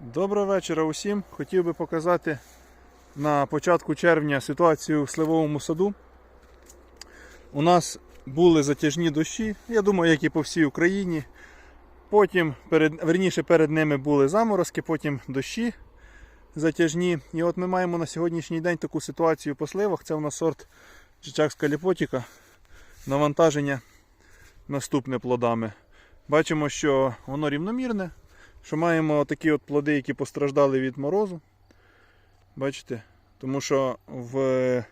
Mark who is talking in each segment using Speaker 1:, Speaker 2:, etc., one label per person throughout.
Speaker 1: Доброго вечора усім. Хотів би показати на початку червня ситуацію в сливовому саду. У нас були затяжні дощі, я думаю, як і по всій Україні. Потім, перед, верніше, перед ними були заморозки, потім дощі затяжні. І от ми маємо на сьогоднішній день таку ситуацію по сливах. Це у нас сорт Чичакська ліпотіка. Навантаження наступне плодами. Бачимо, що воно рівномірне, що маємо такі от плоди, які постраждали від морозу. Бачите? Тому що в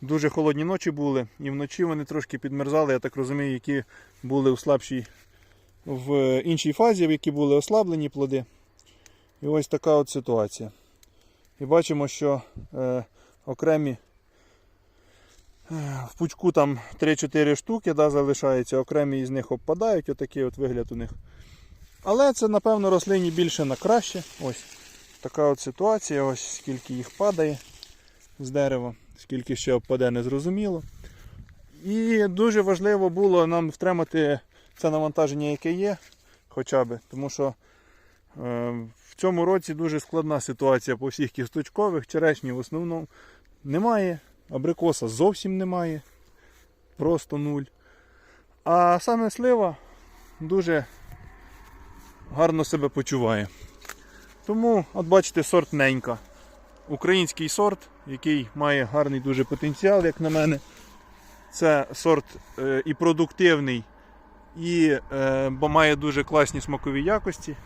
Speaker 1: дуже холодні ночі були, і вночі вони трошки підмерзали, я так розумію, які були у слабшій в іншій фазі, в якій були ослаблені плоди. І ось така от ситуація. І бачимо, що е, окремі е, в пучку там 3-4 штуки да, залишаються, окремі із них обпадають, отакий от вигляд у них. Але це, напевно, рослині більше на краще. Ось така от ситуація, ось скільки їх падає з дерева, скільки ще обпаде, незрозуміло. І дуже важливо було нам втримати це навантаження, яке є, хоча б, тому що е, в цьому році дуже складна ситуація по всіх кісточкових, черешні в основному немає, абрикоса зовсім немає, просто нуль. А саме слива дуже гарно себе почуває. Тому, от бачите, сорт ненька. Український сорт, який має гарний дуже потенціал, як на мене. Це сорт е, і продуктивний, і е, бо має дуже класні смакові якості.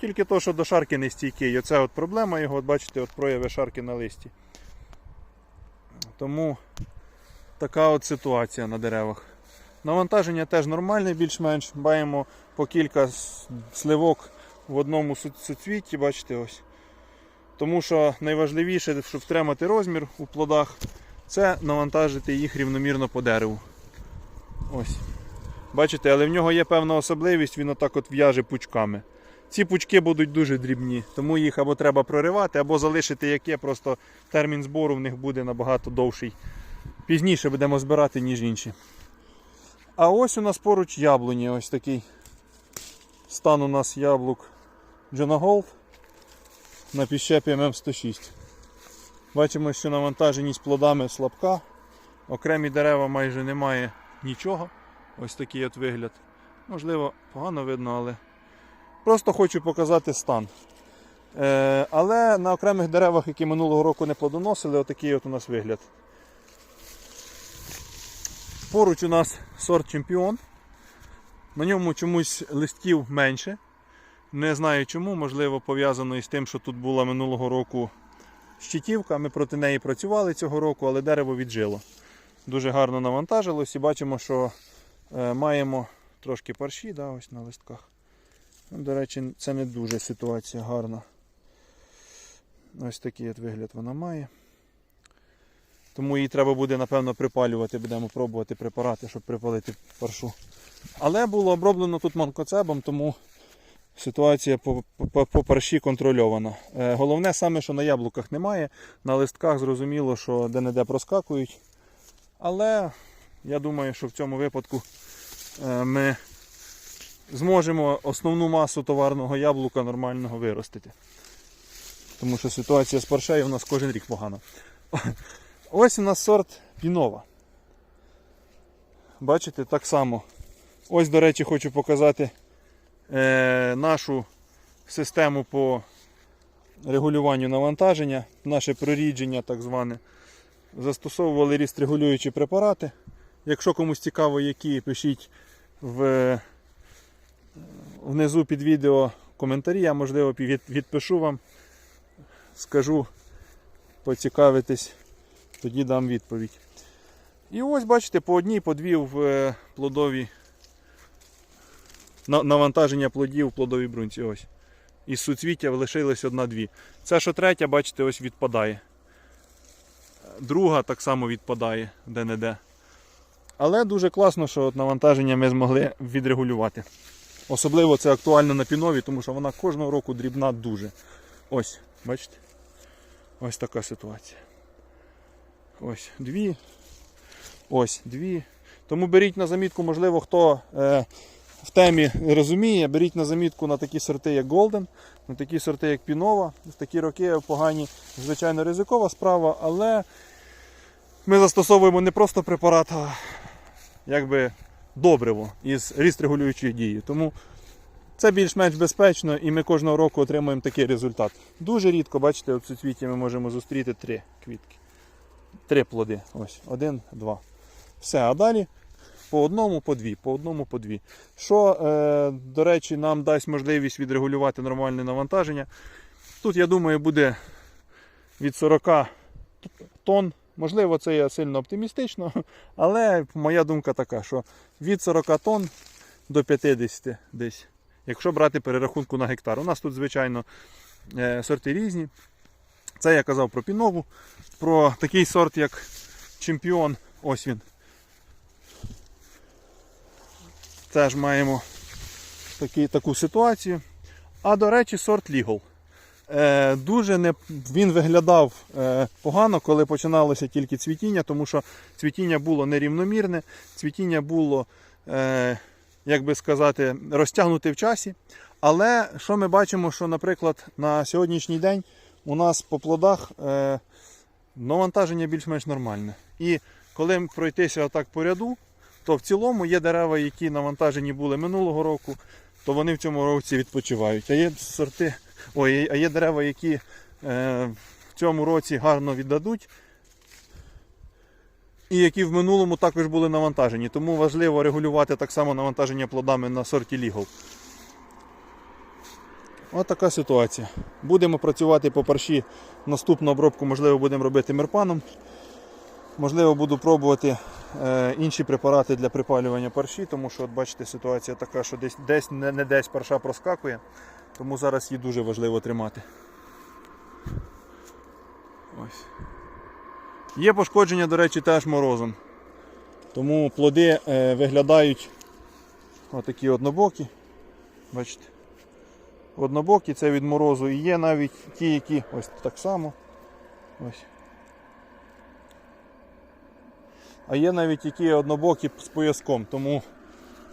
Speaker 1: Тільки то, що до шарки не стійкий. Оце от проблема його, от бачите, от прояви шарки на листі. Тому така от ситуація на деревах. Навантаження теж нормальне, більш-менш. Маємо по кілька сливок в одному су- суцвітті, бачите ось. Тому що найважливіше, щоб втримати розмір у плодах, це навантажити їх рівномірно по дереву. Ось. Бачите, але в нього є певна особливість, він отак от в'яже пучками. Ці пучки будуть дуже дрібні, тому їх або треба проривати, або залишити як є, просто термін збору в них буде набагато довший. Пізніше будемо збирати, ніж інші. А ось у нас поруч яблуні, ось такий стан у нас яблук Джона Голд на піщепі ММ106. Бачимо, що навантаженість плодами слабка. Окремі дерева майже немає нічого. Ось такий от вигляд. Можливо, погано видно, але просто хочу показати стан. Е, але на окремих деревах, які минулого року не плодоносили, отакий от у нас вигляд. Поруч у нас сорт чемпіон. На ньому чомусь листків менше. Не знаю чому, можливо, пов'язано із тим, що тут була минулого року щитівка. Ми проти неї працювали цього року, але дерево віджило. Дуже гарно навантажилось і бачимо, що е, маємо трошки парші да, ось на листках. Ну, До речі, це не дуже ситуація гарна. Ось такий от вигляд вона має. Тому її треба буде, напевно, припалювати, будемо пробувати препарати, щоб припалити паршу. Але було оброблено тут манкоцебом, тому ситуація по, по, парші контрольована. Е, головне саме, що на яблуках немає. На листках зрозуміло, що де-не-де проскакують. Але я думаю, що в цьому випадку е, ми зможемо основну масу товарного яблука нормального виростити. Тому що ситуація з паршею у нас кожен рік погана. Ось у нас сорт пінова. Бачите, так само. Ось, до речі, хочу показати е, нашу систему по регулюванню навантаження, наше прорідження так зване. Застосовували ріст регулюючі препарати. Якщо комусь цікаво, які, пишіть в, внизу під відео коментарі, я можливо від- відпишу вам, скажу, поцікавитись, тоді дам відповідь. І ось бачите, по одній, по дві в е, плодові навантаження плодів в плодовій брунці. Ось. Із суцвіття лишилось одна-дві. Це що третя, бачите, ось відпадає. Друга так само відпадає де-не-де. Але дуже класно, що от навантаження ми змогли відрегулювати. Особливо це актуально на пінові, тому що вона кожного року дрібна дуже. Ось, бачите? Ось така ситуація. Ось дві. Ось дві. Тому беріть на замітку, можливо, хто е, в темі розуміє, беріть на замітку на такі сорти, як Golden, на такі сорти, як Пінова. В такі роки погані, звичайно, ризикова справа, але ми застосовуємо не просто препарат, а якби добриво із ріст регулюючою дією. Тому це більш-менш безпечно і ми кожного року отримуємо такий результат. Дуже рідко, бачите, в цвіті ми можемо зустріти три квітки. Три плоди. Ось, один, два. Все, а далі по одному, по дві, по одному, по дві. Що, е, до речі, нам дасть можливість відрегулювати нормальне навантаження. Тут, я думаю, буде від 40 тонн. Можливо, це я сильно оптимістично, але моя думка така, що від 40 тонн до 50 десь, якщо брати перерахунку на гектар. У нас тут, звичайно, е, сорти різні. Це я казав про пінову, про такий сорт, як чемпіон. Ось він. Теж маємо такі, таку ситуацію. А до речі, сорт Legal. Е, дуже не, він виглядав е, погано, коли починалося тільки цвітіння, тому що цвітіння було нерівномірне, цвітіння було, е, як би сказати, розтягнуте в часі. Але що ми бачимо, що, наприклад, на сьогоднішній день у нас по плодах е, навантаження більш-менш нормальне. І коли пройтися отак по ряду, то в цілому є дерева, які навантажені були минулого року, то вони в цьому році відпочивають. А є сорти, ой, а є дерева, які е, в цьому році гарно віддадуть. І які в минулому також були навантажені. Тому важливо регулювати так само навантаження плодами на сорті Legal. Ось така ситуація. Будемо працювати по парші. Наступну обробку, можливо, будемо робити мерпаном. Можливо, буду пробувати інші препарати для припалювання парші, тому що, от бачите, ситуація така, що десь, десь не, не десь парша проскакує, тому зараз її дуже важливо тримати. Ось. Є пошкодження, до речі, теж морозом. Тому плоди е, виглядають отакі однобокі. Бачите? Однобокі, це від морозу. І є навіть ті, які ось так само. Ось. А є навіть які однобокі з пояском. Тому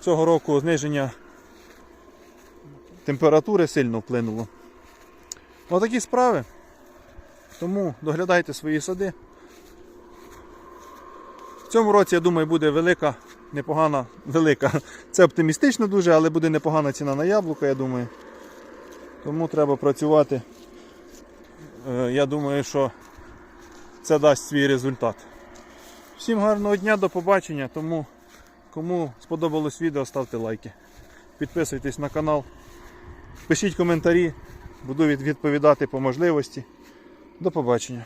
Speaker 1: цього року зниження температури сильно вплинуло. Отакі справи. Тому доглядайте свої сади. В цьому році, я думаю, буде велика, непогана, велика. Це оптимістично дуже, але буде непогана ціна на яблука, я думаю. Тому треба працювати. Е, Я думаю, що це дасть свій результат. Всім гарного дня, до побачення. Тому кому сподобалось відео, ставте лайки. Підписуйтесь на канал, пишіть коментарі, буду відповідати по можливості. До побачення.